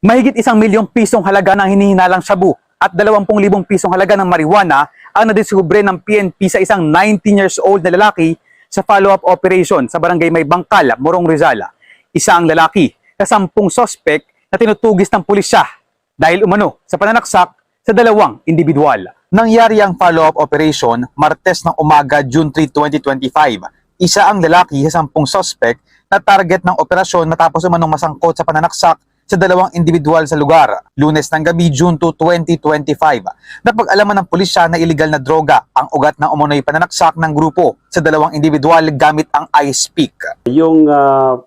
Mahigit isang milyong pisong halaga ng hinihinalang shabu at 20,000 pisong halaga ng marijuana ang nadiskubre ng PNP sa isang 19 years old na lalaki sa follow-up operation sa barangay May Bangkal, Morong Rizal. Isa ang lalaki sa sampung sospek na tinutugis ng pulisya dahil umano sa pananaksak sa dalawang individual. Nangyari ang follow-up operation Martes ng umaga June 3, 2025. Isa ang lalaki sa sampung sospek na target ng operasyon matapos umanong masangkot sa pananaksak sa dalawang individual sa lugar. Lunes ng gabi, June 2, 2025. Napag-alaman ng pulisya na illegal na droga ang ugat ng umunoy pananaksak ng grupo sa dalawang individual gamit ang ice pick. Yung ah,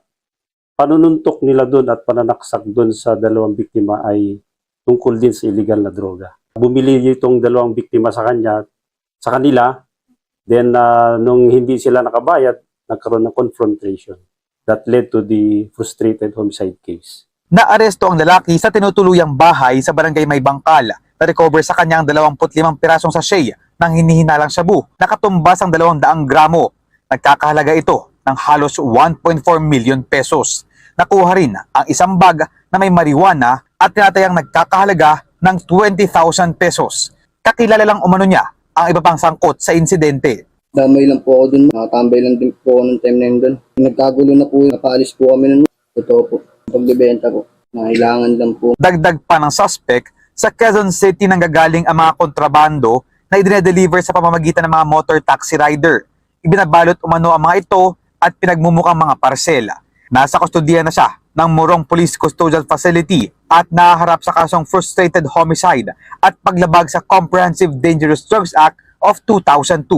panununtok nila doon at pananaksak doon sa dalawang biktima ay tungkol din sa illegal na droga. Bumili itong dalawang biktima sa kanya, sa kanila, then ah, nung hindi sila nakabayad, nagkaroon ng confrontation that led to the frustrated homicide case. Naaresto ang lalaki sa tinutuluyang bahay sa barangay May Bangkal na recover sa kanyang 25 pirasong sachet ng hinihinalang shabu. Nakatumbas ang 200 gramo. Nagkakahalaga ito ng halos 1.4 million pesos. Nakuha rin ang isang bag na may marijuana at tinatayang nagkakahalaga ng 20,000 pesos. Kakilala lang umano niya ang iba pang sangkot sa insidente. Damay lang po ako dun. Nakatambay lang din po ako ng time na yun dun. Nagkagulo na po. Napaalis po kami nun. Totoo po. Pagbibenta po. Nailangan lang po. dagdag pa ng suspect, sa Quezon City nanggagaling ang mga kontrabando na idinedeliver sa pamamagitan ng mga motor taxi rider. Ibinabalot umano ang mga ito at pinagmumukhang mga parsela. Nasa kustodiya na siya ng Morong Police Custodial Facility at naharap sa kasong frustrated homicide at paglabag sa Comprehensive Dangerous Drugs Act of 2002.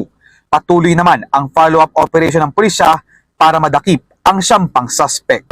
Patuloy naman ang follow-up operation ng pulisya para madakip ang siyang pang suspect.